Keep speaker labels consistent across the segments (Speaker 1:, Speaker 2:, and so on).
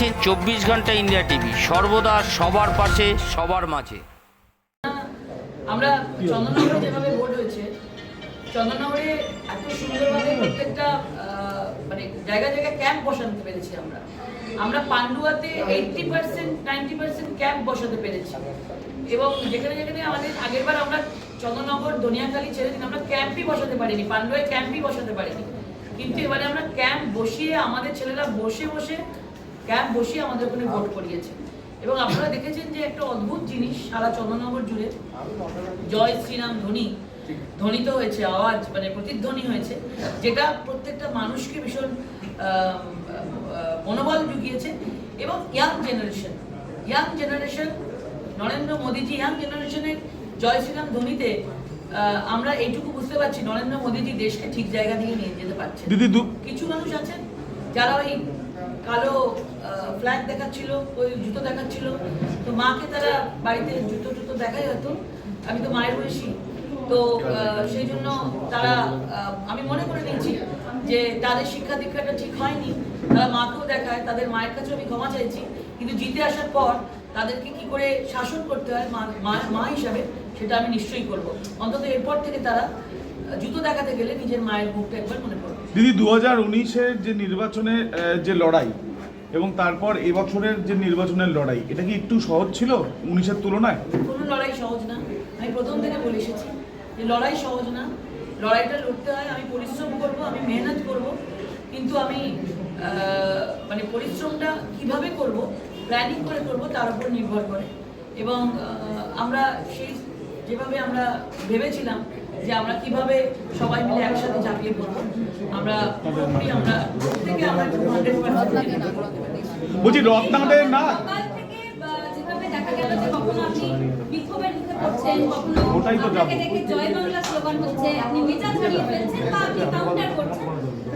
Speaker 1: দেখছেন চব্বিশ ঘণ্টা ইন্ডিয়া টিভি। সর্বদা সবার পাশে, সবার মাঝে।
Speaker 2: আমরা চন্দননগরে যেভাবে ভোট হয়েছে, চন্দননগরে এত সুন্দরভাবে প্রত্যেকটা মানে জায়গা জায়গায় ক্যাম্প বসাতে পেরেছি আমরা। আমরা পান্ডুয়াতে eighty percent ninety percent camp বসাতে পেরেছি। এবং যেখানে যেখানে আমাদের আগেরবার আমরা চন্দননগর, দনিয়াখালী ছেড়ে দিন, আমরা ক্যাম্পই বসাতে পারিনি, পান্ডুয়ায় ক্যাম্পই বসাতে পারিনি। কিন্তু এবারে আমরা ক্যাম্প বসিয়ে আমাদের ছেলেরা বসে বসে ক্যাম্প বসিয়ে আমাদের ওখানে ভোট করিয়েছে এবং আপনারা দেখেছেন যে একটা অদ্ভুত জিনিস সারা চন্দননগর জুড়ে জয় শ্রীরাম ধ্বনি ধ্বনিত হয়েছে আওয়াজ মানে প্রতিধ্বনি হয়েছে যেটা প্রত্যেকটা মানুষকে ভীষণ মনোবল জুগিয়েছে। এবং young generation young generation Narendra Modiji young জেনারেশনের জয় শ্রীরাম ধ্বনিতে আমরা এইটুকু বুঝতে পারছি নরেন্দ্র মোদীজি দেশকে ঠিক জায়গা দিয়ে নিয়ে যেতে পারছে কিছু মানুষ আছেন যারা ওই কালো ফ্ল্যাগ দেখাচ্ছিল, ওই জুতো দেখাচ্ছিল। তো মাকে তারা বাড়িতে জুতো টুতো দেখাই হতো। আমি তো মায়ের বয়সী। তো সেই জন্য তারা আমি মনে করে নিয়েছি যে তাদের শিক্ষা দীক্ষাটা ঠিক হয়নি। তারা মাকেও দেখায়, তাদের মায়ের কাছেও আমি ক্ষমা চাইছি। কিন্তু জিতে আসার পর তাদেরকে কি করে শাসন করতে হয় মা, মা- হিসাবে, সেটা আমি নিশ্চয়ই করব। অন্তত এরপর থেকে তারা জুতো দেখাতে গেলে নিজের মায়ের মুখটা একবার মনে করবে
Speaker 3: দিদি দু হাজার উনিশের যে নির্বাচনে যে লড়াই এবং তারপর এবছরের যে নির্বাচনের লড়াই এটা কি একটু সহজ ছিল উনিশের তুলনায়?
Speaker 2: কোনো লড়াই সহজ না। আমি প্রথম থেকে বলে এসেছি যে লড়াই সহজ না। লড়াইটা লড়তে হয় আমি পরিশ্রম করব আমি মেহনত করব কিন্তু আমি মানে পরিশ্রমটা কীভাবে করব প্ল্যানিং করে করব তার উপর নির্ভর করে। এবং আমরা সেই যেভাবে আমরা ভেবেছিলাম যে আমরা কীভাবে সবাই মিলে একসাথে ঝাঁপিয়ে পড়ব। আমরা আমরা প্রত্যেকে আমরা হান্ড্রেড পার্সেন্ট
Speaker 3: বলছি রত্নাদের না?
Speaker 4: থেকে দেখা গেল যে কখনো আপনি বিক্ষোভের মুখে পড়ছেন কখনো
Speaker 3: ওটাই তো যাব।
Speaker 4: জয় বাংলা স্লোগান হচ্ছে আপনি মেজাজ হারিয়ে ফেলছেন বা আপনি কাউন্টার করছেন।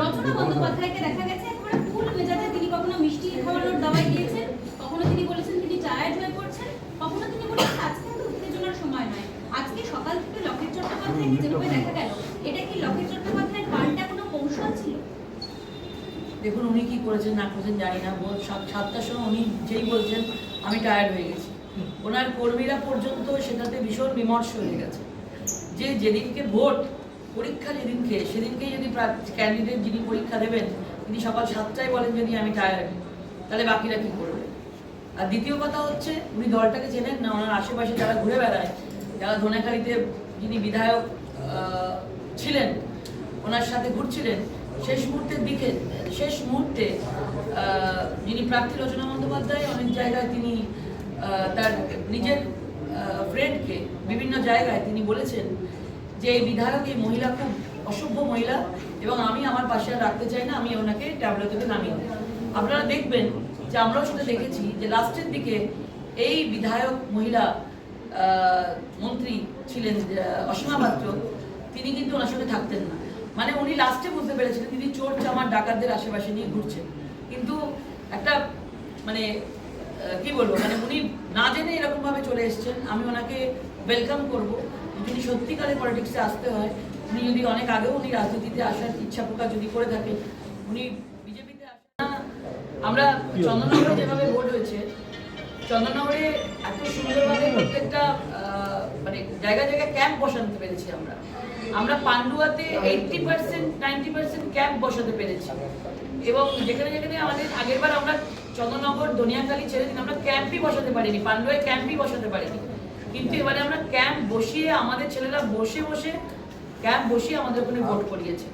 Speaker 4: রচনা বন্দ্যোপাধ্যায়কে দেখা গেছে একেবারে ফুল মেজাজে তিনি কখনো মিষ্টি খাওয়ানোর দাওয়াই দিয়েছেন কখনো তিনি বলেছেন তিনি টায়ার্ড হয়ে পড়ছেন কখনো তিনি বলেছেন আজকে তো উত্তেজনার সময় নয় আজকে সকাল থেকে লকেট চট্টোপাধ্যায়কে যেভাবে দেখা গেল। এটা কি লকেট চট্টোপাধ্যায়ের পাল্টা কোনো কৌশল ছিল?
Speaker 2: দেখুন উনি কি করেছেন না করেছেন জানি না। ভোর সাতটার সময় উনি যেই বলছেন আমি টায়ার্ড হয়ে গেছি। ওনার কর্মীরা পর্যন্ত সেটাতে ভীষণ বিমর্ষ হয়ে গেছে। যে যেদিনকে ভোট পরীক্ষা যেদিনকে সেদিনকে যদি ক্যান্ডিডেট যিনি পরীক্ষা দেবেন তিনি সকাল সাতটায় বলেন যদি আমি টায়ার্ড তাহলে বাকিরা কি করবে? আর দ্বিতীয় কথা হচ্ছে উনি দলটাকে চেনেন না ওনার আশেপাশে যারা ঘুরে বেড়ায় যারা ধনেখালিতে যিনি বিধায়ক ছিলেন, ওনার সাথে ঘুরছিলেন শেষ মুহূর্তের দিকে, শেষ মুহূর্তে যিনি প্রার্থী রচনা বন্দ্যোপাধ্যায়, অনেক জায়গায় তিনি তার নিজের ফ্রেন্ডকে বিভিন্ন জায়গায় তিনি বলেছেন যে এই বিধায়ক, এই মহিলা খুব অসভ্য মহিলা এবং আমি আমার পাশে আর রাখতে চাই না, আমি ওনাকে ট্যাবলো থেকে নামিয়ে। আপনারা দেখবেন যে আমরাও সেটা দেখেছি যে লাস্টের দিকে এই বিধায়ক মহিলা মন্ত্রী ছিলেন অসীমা পাত্র, তিনি কিন্তু ওনার সঙ্গে থাকতেন না। মানে উনি লাস্টে বুঝতে পেরেছিলেন তিনি চোর, চামার, ডাকাতদের আশেপাশে নিয়ে ঘুরছেন। কিন্তু একটা মানে কি বলব মানে উনি না জেনে এরকম ভাবে চলে এসেছেন, আমি ওনাকে ওয়েলকাম করব। যদি সত্যিকারে পলিটিক্সে আসতে হয়, উনি যদি অনেক আগেও উনি রাজনীতিতে আসার ইচ্ছা প্রকাশ যদি করে থাকেন উনি বিজেপিতে আসেন আমরা চন্দননগরে যেভাবে ভোট চন্দননগরে এত সুন্দরভাবে প্রত্যেকটা মানে জায়গা জায়গায় ক্যাম্প বসাতে পেরেছি আমরা। আমরা পান্ডুয়াতে eighty percent ninety percent camp বসাতে পেরেছি। এবং যেখানে যেখানে আমাদের আগেরবার আমরা চন্দননগর দনিয়াখালী ছেড়ে দিন আমরা ক্যাম্পই বসাতে পারিনি, পান্ডুয়ায় ক্যাম্পই বসাতে পারিনি। কিন্তু এবারে আমরা ক্যাম্প বসিয়ে আমাদের ছেলেরা বসে বসে ক্যাম্প বসিয়ে আমাদের ওখানে ভোট করিয়েছে।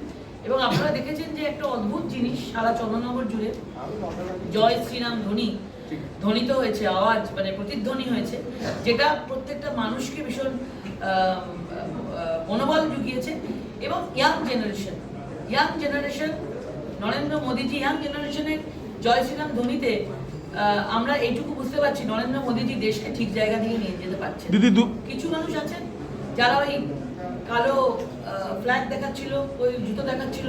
Speaker 2: এবং আপনারা দেখেছেন যে একটা অদ্ভুত জিনিস সারা চন্দননগর জুড়ে। জয় শ্রীরাম ধ্বনি ধ্বনিত হয়েছে আওয়াজ মানে প্রতিধ্বনি হয়েছে যেটা প্রত্যেকটা মানুষকে ভীষণ মনোবল জুগিয়েছে। এবং young generation young generation Narendra Modiji young জেনারেশনের জয় শ্রীরাম ধ্বনিতে আমরা এইটুকু বুঝতে পারছি নরেন্দ্র মোদীজি দেশকে ঠিক জায়গা দিয়ে নিয়ে যেতে পারছে
Speaker 3: দিদি
Speaker 2: কিছু মানুষ আছেন যারা ওই কালো ফ্ল্যাগ দেখাচ্ছিল ওই জুতো দেখাচ্ছিল।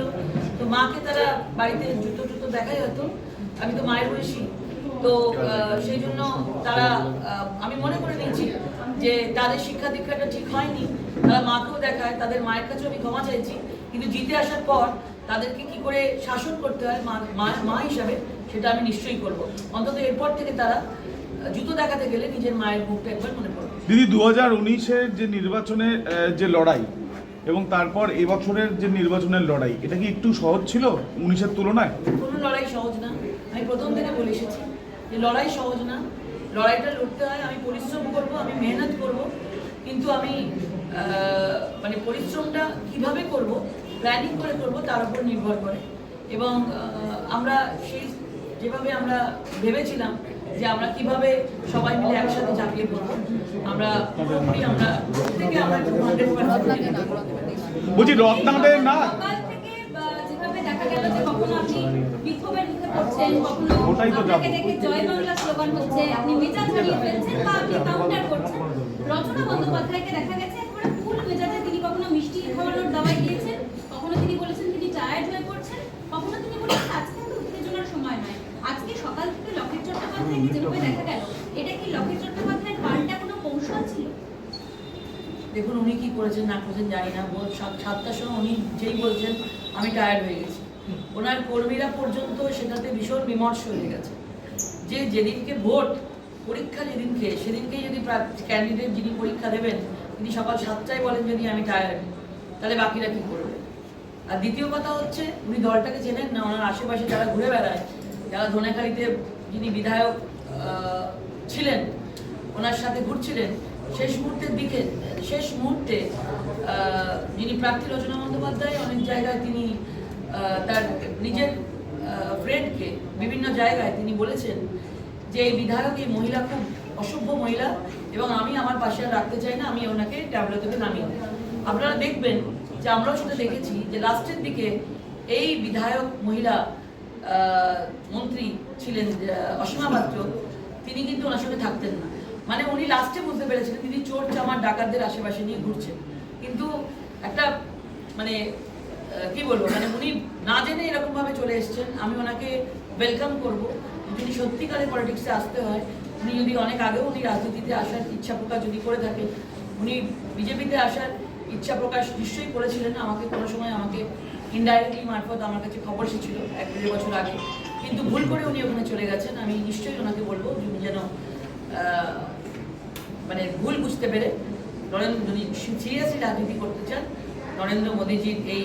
Speaker 2: তো মাকে তারা বাড়িতে জুতো টুতো দেখাই হতো। আমি তো মায়ের বয়সী। তো সেই জন্য তারা আমি মনে করে নিয়েছি যে তাদের শিক্ষা দীক্ষাটা ঠিক হয়নি। তারা মাকেও দেখায় তাদের মায়ের কাছেও আমি ক্ষমা চাইছি। কিন্তু জিতে আসার পর তাদেরকে কি করে শাসন করতে হয় মা মা- হিসাবে সেটা আমি নিশ্চয়ই করব। অন্তত এরপর থেকে তারা জুতো দেখাতে গেলে নিজের মায়ের মুখটা একবার মনে পড়বে।
Speaker 3: দিদি দু হাজার উনিশের যে নির্বাচনে যে লড়াই এবং তারপর এবছরের যে নির্বাচনের লড়াই এটা কি একটু সহজ ছিল উনিশের তুলনায়?
Speaker 2: কোনো লড়াই সহজ না। আমি প্রথম থেকে বলে এসেছি যে লড়াই সহজ না লড়াইটা লড়তে হয় আমি পরিশ্রম করব আমি মেহনত করব কিন্তু আমি মানে পরিশ্রমটা কীভাবে করব প্ল্যানিং করে করব তার উপর নির্ভর করে। এবং আমরা সেই যেভাবে আমরা ভেবেছিলাম যে আমরা কীভাবে সবাই মিলে একসাথে ঝাঁপিয়ে পড়ব আমরা পুরোপুরি আমরা থেকে আমরা
Speaker 3: বলছি রত্নাদের না
Speaker 4: দেখা গেল যে কখনো আপনি বিক্ষোভের মুখে পড়ছেন কখনো আপনাকে দেখে জয় বাংলা স্লোগান হচ্ছে আপনি মেজাজ হারিয়ে ফেলছেন বা আপনি কাউন্টার করছেন। রচনা বন্দ্যোপাধ্যায়কে দেখা গেছে একেবারে ফুল মেজাজে তিনি কখনো মিষ্টি খাওয়ানোর দাওয়াই দিয়েছেন কখনো তিনি বলেছেন তিনি টায়ার্ড হয়ে পড়ছেন কখনো তিনি বলেছেন আজকে তো উত্তেজনার সময় নয়। আজকে সকাল থেকে লকেট চট্টোপাধ্যায়কে যেভাবে দেখা গেল এটা কি লকেট চট্টোপাধ্যায়ের পাল্টা কোনো কৌশল ছিল?
Speaker 2: দেখুন উনি কি করেছেন না করেছেন জানি না সাতটার সময় উনি যেই বলছেন আমি টায়ার্ড হয়ে গেছি। ওনার কর্মীরা পর্যন্ত সেটাতে ভীষণ বিমর্ষ হয়ে গেছে। যে যেদিনকে ভোট, পরীক্ষা যেদিনকে সেদিনকে যদি ক্যান্ডিডেট যিনি পরীক্ষা দেবেন, তিনি সকাল সাতটায় বলেন যদি আমি টায়ার্ড তাহলে বাকিরা কি করবে? আর দ্বিতীয় কথা হচ্ছে, উনি দলটাকে চেনেন না, ওনার আশেপাশে যারা ঘুরে বেড়ায়, যারা ধনেখালিতে যিনি বিধায়ক ছিলেন, ওনার সাথে ঘুরছিলেন, শেষ মুহূর্তের দিকে, শেষ মুহূর্তে যিনি প্রার্থী রচনা বন্দ্যোপাধ্যায়, অনেক জায়গায় তিনি তার নিজের ফ্রেন্ডকে বিভিন্ন জায়গায় তিনি বলেছেন যে এই বিধায়ক এই মহিলা খুব অসভ্য মহিলা এবং আমি আমার পাশে আর রাখতে চাই না, আমি ওনাকে ট্যাবলেট থেকে নামিয়ে। আপনারা দেখবেন যে আমরাও সেটা দেখেছি যে লাস্টের দিকে এই বিধায়ক মহিলা মন্ত্রী ছিলেন অসীমা পাত্র, তিনি কিন্তু ওনার সঙ্গে থাকতেন না মানে উনি লাস্টে বুঝতে পেরেছিলেন তিনি চোর, চামার, ডাকাতদের আশেপাশে নিয়ে ঘুরছেন কিন্তু একটা মানে কি বলব মানে উনি না জেনে এরকম ভাবে চলে এসেছেন, আমি ওনাকে ওয়েলকাম করব। যদি সত্যিকারে পলিটিক্সে আসতে হয়, উনি যদি অনেক আগেও উনি রাজনীতিতে আসার ইচ্ছা প্রকাশ যদি করে থাকেন উনি বিজেপিতে আসার ইচ্ছা প্রকাশ নিশ্চয়ই করেছিলেন, আমাকে কোনো সময় আমাকে ইনডাইরেক্টলি মারফত আমার কাছে খবর এসেছিল এক দেড় বছর আগে। কিন্তু ভুল করে উনি ওখানে চলে গেছেন, আমি নিশ্চয়ই ওনাকে বলব, উনি যেন মানে ভুল বুঝতে পেরে, নরেন্দ্র যদি সিরিয়াসলি রাজনীতি করতে চান, নরেন্দ্র মোদীজির এই